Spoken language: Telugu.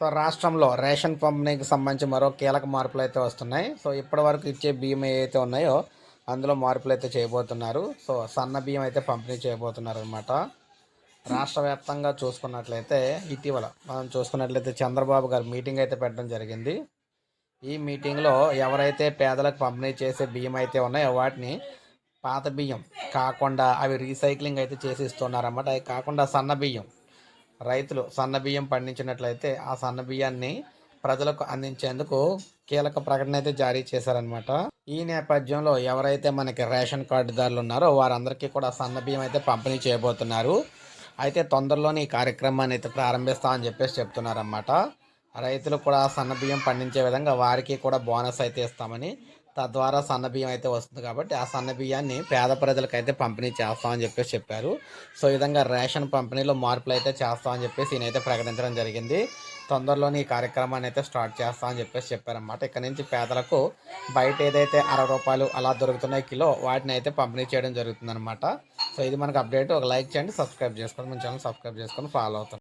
సో రాష్ట్రంలో రేషన్ పంపిణీకి సంబంధించి మరో కీలక మార్పులు అయితే వస్తున్నాయి. సో ఇప్పటి వరకు ఇచ్చే బియ్యం ఏవైతే ఉన్నాయో అందులో మార్పులు అయితే చేయబోతున్నారు. సో సన్న బియ్యం అయితే పంపిణీ చేయబోతున్నారు అనమాట రాష్ట్ర వ్యాప్తంగా చూసుకున్నట్లయితే ఇటీవల మనం చూసుకున్నట్లయితే చంద్రబాబు గారు మీటింగ్ అయితే పెట్టడం జరిగింది. ఈ మీటింగ్లో ఎవరైతే పేదలకు పంపిణీ చేసే బియ్యం అయితే ఉన్నాయో వాటిని పాత బియ్యం కాకుండా అవి రీసైక్లింగ్ అయితే చేసి ఇస్తున్నారన్నమాట. అవి కాకుండా సన్న బియ్యం రైతులు సన్న బియ్యం పండించినట్లయితే ఆ సన్న బియ్యాన్ని ప్రజలకు అందించేందుకు కీలక ప్రకటన అయితే జారీ చేశారనమాట ఈ నేపథ్యంలో ఎవరైతే మనకి రేషన్ కార్డుదారులు ఉన్నారో వారందరికీ కూడా సన్న బియ్యం అయితే పంపిణీ చేయబోతున్నారు. అయితే తొందరలోనే ఈ కార్యక్రమాన్ని అయితే ప్రారంభిస్తామని చెప్పేసి చెప్తున్నారన్నమాట. రైతులు కూడా సన్న బియ్యం పండించే విధంగా వారికి కూడా బోనస్ అయితే ఇస్తామని తద్వారా సన్న బియ్యం అయితే వస్తుంది కాబట్టి ఆ సన్నబియ్యాన్ని పేద ప్రజలకు అయితే పంపిణీ చేస్తామని చెప్పేసి చెప్పారు. సో ఈ విధంగా రేషన్ పంపిణీలో మార్పులు అయితే చేస్తామని చెప్పేసి ఈయనైతే ప్రకటించడం జరిగింది. తొందరలోనే ఈ కార్యక్రమాన్ని అయితే స్టార్ట్ చేస్తామని చెప్పేసి చెప్పారన్నమాట. ఇక్కడ నుంచి పేదలకు బయట ఏదైతే అరవై రూపాయలు అలా దొరుకుతున్నాయి కిలో వాటిని అయితే పంపిణీ చేయడం జరుగుతుందన్నమాట. సో ఇది మనకు అప్డేట్. ఒక లైక్ చేయండి సబ్స్క్రైబ్ చేసుకోండి. మన ఛానల్ సబ్స్క్రైబ్ చేసుకొని ఫాలో అవుతాం.